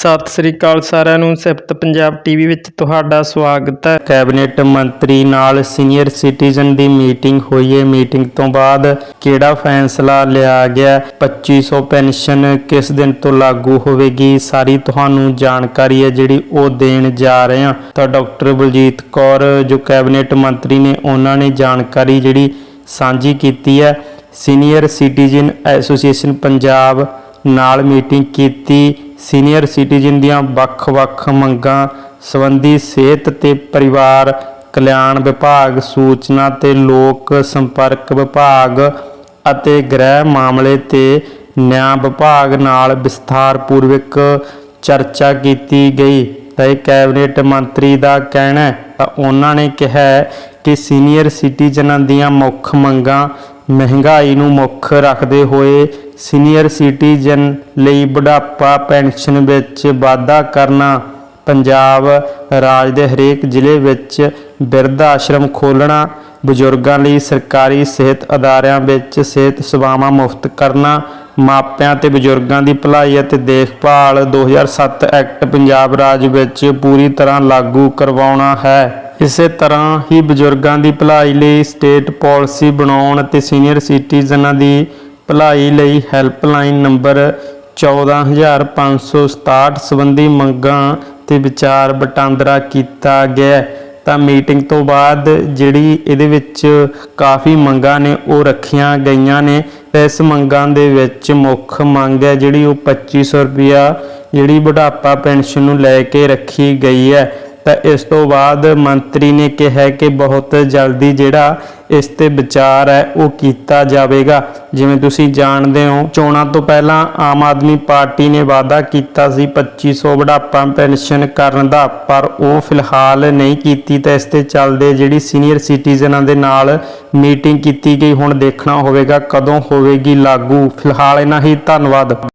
ਸਤਿ ਸ੍ਰੀ ਅਕਾਲ ਸਾਰਿਆਂ ਨੂੰ, ਸਿਫਤ ਪੰਜਾਬ ਟੀਵੀ ਵਿੱਚ ਤੁਹਾਡਾ ਸਵਾਗਤ ਹੈ। ਕੈਬਨਿਟ ਮੰਤਰੀ ਨਾਲ ਸੀਨੀਅਰ ਸਿਟੀਜ਼ਨ ਦੀ ਮੀਟਿੰਗ ਹੋਈ ਹੈ। ਮੀਟਿੰਗ ਤੋਂ ਬਾਅਦ ਕਿਹੜਾ ਫੈਸਲਾ ਲਿਆ ਗਿਆ? 2500 ਪੈਨਸ਼ਨ ਕਿਸ ਦਿਨ ਤੋਂ ਲਾਗੂ ਹੋਵੇਗੀ? ਸਾਰੀ ਤੁਹਾਨੂੰ ਜਾਣਕਾਰੀ ਹੈ ਜਿਹੜੀ ਉਹ ਦੇਣ ਜਾ ਰਹੇ ਹਾਂ। ਤਾਂ ਡਾਕਟਰ ਬਲਜੀਤ ਕੌਰ, ਜੋ ਕੈਬਨਿਟ ਮੰਤਰੀ ਨੇ, ਉਹਨਾਂ ਨੇ ਜਾਣਕਾਰੀ ਜਿਹੜੀ ਸਾਂਝੀ ਕੀਤੀ ਹੈ। ਸੀਨੀਅਰ ਸਿਟੀਜ਼ਨ ਐਸੋਸੀਏਸ਼ਨ ਪੰਜਾਬ ਨਾਲ ਮੀਟਿੰਗ ਕੀਤੀ। ਸੀਨੀਅਰ ਸਿਟੀਜ਼ਨ ਦੀਆਂ ਵੱਖ-ਵੱਖ ਮੰਗਾਂ ਸੰਬੰਧੀ ਸਿਹਤ ਤੇ ਪਰਿਵਾਰ ਕਲਿਆਣ ਵਿਭਾਗ, ਸੂਚਨਾ ਤੇ ਲੋਕ ਸੰਪਰਕ ਵਿਭਾਗ ਅਤੇ ਗ੍ਰਹਿ ਮਾਮਲੇ ਤੇ ਨਿਆਂ ਵਿਭਾਗ ਨਾਲ ਵਿਸਥਾਰਪੂਰਵਕ ਚਰਚਾ ਕੀਤੀ ਗਈ ਤਾਂ ਇਹ ਕੈਬਨਿਟ ਮੰਤਰੀ ਦਾ ਕਹਿਣਾ ਹੈ। ਤਾਂ ਉਹਨਾਂ ਨੇ ਕਿਹਾ ਕਿ ਸੀਨੀਅਰ ਸਿਟੀਜ਼ਨਾਂ ਦੀਆਂ ਮੁੱਖ ਮੰਗਾਂ ਮਹਿੰਗਾਈ ਨੂੰ ਮੁੱਖ ਰੱਖਦੇ ਹੋਏ ਸੀਨੀਅਰ ਸਿਟੀਜ਼ਨ ਲਈ ਬੁਢਾਪਾ ਪੈਨਸ਼ਨ ਵਿੱਚ ਵਾਧਾ ਕਰਨਾ, ਪੰਜਾਬ ਰਾਜ ਦੇ ਹਰੇਕ ਜ਼ਿਲ੍ਹੇ ਵਿੱਚ ਬਿਰਧ ਆਸ਼ਰਮ ਖੋਲ੍ਹਣਾ, ਬਜ਼ੁਰਗਾਂ ਲਈ ਸਰਕਾਰੀ ਸਿਹਤ ਅਦਾਰਿਆਂ ਵਿੱਚ ਸਿਹਤ ਸੇਵਾਵਾਂ ਮੁਫਤ ਕਰਨਾ, ਮਾਪਿਆਂ ਤੇ ਬਜ਼ੁਰਗਾਂ ਦੀ ਭਲਾਈ ਅਤੇ ਦੇਖਭਾਲ 2007 ਐਕਟ ਪੰਜਾਬ ਰਾਜ ਵਿੱਚ ਪੂਰੀ ਤਰ੍ਹਾਂ ਲਾਗੂ ਕਰਵਾਉਣਾ ਹੈ। ਇਸੇ ਤਰ੍ਹਾਂ ਹੀ ਬਜ਼ੁਰਗਾਂ ਦੀ ਭਲਾਈ ਲਈ ਸਟੇਟ ਪਾਲਿਸੀ ਬਣਾਉਣ ਅਤੇ ਸੀਨੀਅਰ ਸਿਟੀਜ਼ਨਾਂ ਦੀ ਭਲਾਈ ਲਈ ਹੈਲਪਲਾਈਨ ਨੰਬਰ 14567 ਸੰਬੰਧੀ ਮੰਗਾਂ ਤੇ ਵਿਚਾਰ ਵਟਾਂਦਰਾ ਕੀਤਾ ਗਿਆ ਤਾਂ ਮੀਟਿੰਗ ਤੋਂ ਬਾਅਦ ਜਿਹੜੀ ਇਹਦੇ ਵਿੱਚ ਕਾਫੀ ਮੰਗਾਂ ਨੇ, ਉਹ ਰੱਖੀਆਂ ਗਈਆਂ ਨੇ। ਤੇ ਇਸ ਮੰਗਾਂ ਦੇ ਵਿੱਚ ਮੁੱਖ ਮੰਗ ਹੈ ਜਿਹੜੀ ਉਹ 2500 ਰੁਪਿਆ ਜਿਹੜੀ ਬੁਢਾਪਾ ਪੈਨਸ਼ਨ ਨੂੰ ਲੈ ਕੇ ਰੱਖੀ ਗਈ ਹੈ। ਤਾਂ ਇਸ ਤੋਂ ਬਾਅਦ ਮੰਤਰੀ ਨੇ ਕਿਹਾ ਕਿ ਬਹੁਤ ਜਲਦੀ ਜਿਹੜਾ ਇਸ ਤੇ ਵਿਚਾਰ ਹੈ, ਉਹ ਕੀਤਾ ਜਾਵੇਗਾ। ਜਿਵੇਂ ਤੁਸੀਂ ਜਾਣਦੇ ਹੋ, ਚੋਣਾਂ ਤੋਂ ਪਹਿਲਾਂ ਆਮ ਆਦਮੀ ਪਾਰਟੀ ਨੇ ਵਾਅਦਾ ਕੀਤਾ ਸੀ 2500 ਬੁਢਾਪਾ ਪੈਨਸ਼ਨ ਕਰਨ ਦਾ, ਪਰ ਉਹ ਫਿਲਹਾਲ ਨਹੀਂ ਕੀਤੀ। ਤਾਂ ਇਸ ਤੇ ਚੱਲਦੇ ਜਿਹੜੀ ਸੀਨੀਅਰ ਸਿਟੀਜ਼ਨਾਂ ਦੇ ਨਾਲ ਮੀਟਿੰਗ ਕੀਤੀ ਗਈ, ਹੁਣ ਦੇਖਣਾ ਹੋਵੇਗਾ ਕਦੋਂ ਹੋਵੇਗੀ ਲਾਗੂ। ਫਿਲਹਾਲ ਇਹਨਾਂ ਹੀ, ਧੰਨਵਾਦ।